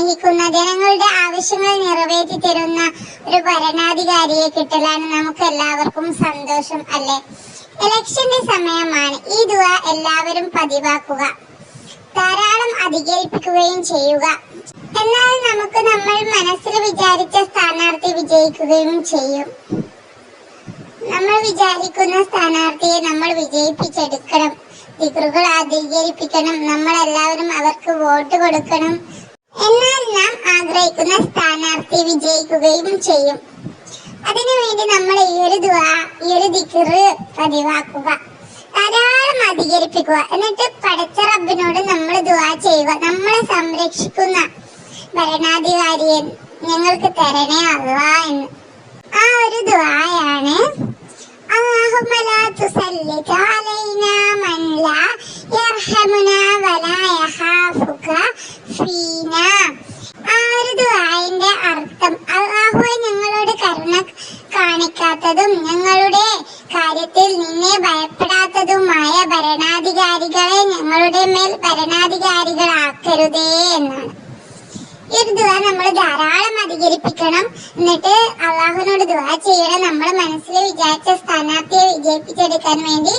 സ്നേഹിക്കുന്ന ജനങ്ങളുടെ ആവശ്യങ്ങൾ നിറവേറ്റി തരുന്ന ഒരു ഭരണാധികാരിയെ കിട്ടലാണ് നമുക്ക് എല്ലാവർക്കും സന്തോഷം അല്ലെ? ഇലക്ഷന്റെ സമയമാണ്. ഈ ദുവ എല്ലാവരും പതിവാക്കുക. ധാരാളം അധികേൽപ്പിക്കുകയും ചെയ്യുക. എന്നാൽ നമുക്ക് നമ്മൾ മനസ്സിൽ വിചാരിച്ച സ്ഥാനാർത്ഥി വിജയിക്കുകയും ചെയ്യും. നമ്മൾ വിചാരിക്കുന്ന സ്ഥാനാർത്ഥിയെ നമ്മൾ വിജയിപ്പിച്ചെടുക്കണം. സ്പീക്കറുകൾ അധികരിപ്പിക്കണം. നമ്മൾ എല്ലാവരും അവർക്ക് വോട്ട് കൊടുക്കണം. എന്നാൽ നാം ആഗ്രഹിക്കുന്ന സ്ഥാനാർത്ഥി വിജയിക്കുകയും ചെയ്യും. അതിനുവേണ്ടി നമ്മൾ ഈ ഒരു ദുആ ഈ ദിക്റ് പതിവാക്കുക. ധാരാളം അധികരിപ്പിക്കുക. എന്നിട്ട് പടച്ച റബ്ബിനോട് നമ്മൾ ദുആ ചെയ്യുക. നമ്മളെ സംരക്ഷിക്കുന്ന ഭരണാധികാരിയെ ഞങ്ങൾക്ക് തരണേ അള്ളാ എന്ന്. ആ ഒരു ദുആയാണ് ഷീന ആ ഒരു ദുആന്റെ അർത്ഥം. അള്ളാഹുവെ ഞങ്ങളോട് കരുണ കാണിക്കാത്തതും ഞങ്ങളുടെ കാര്യത്തിൽ നിന്നെ ഭയപ്പെടാത്തതുമായ ഭരണാധികാരികളെ ഞങ്ങളുടെ മേൽ ഭരണാധികാരികളാക്കരുതേ എന്നാണ്. ഈ ഒരു ദുവ നമ്മൾ ധാരാളം അധികരിപ്പിക്കണം. എന്നിട്ട് അള്ളാഹുവിനോട് ദുവ ചെയ്യണം. നമ്മൾ മനസ്സിൽ വിചാരിച്ച സ്ഥാനാർത്ഥിയെ വിജയിപ്പിച്ചെടുക്കാൻ വേണ്ടി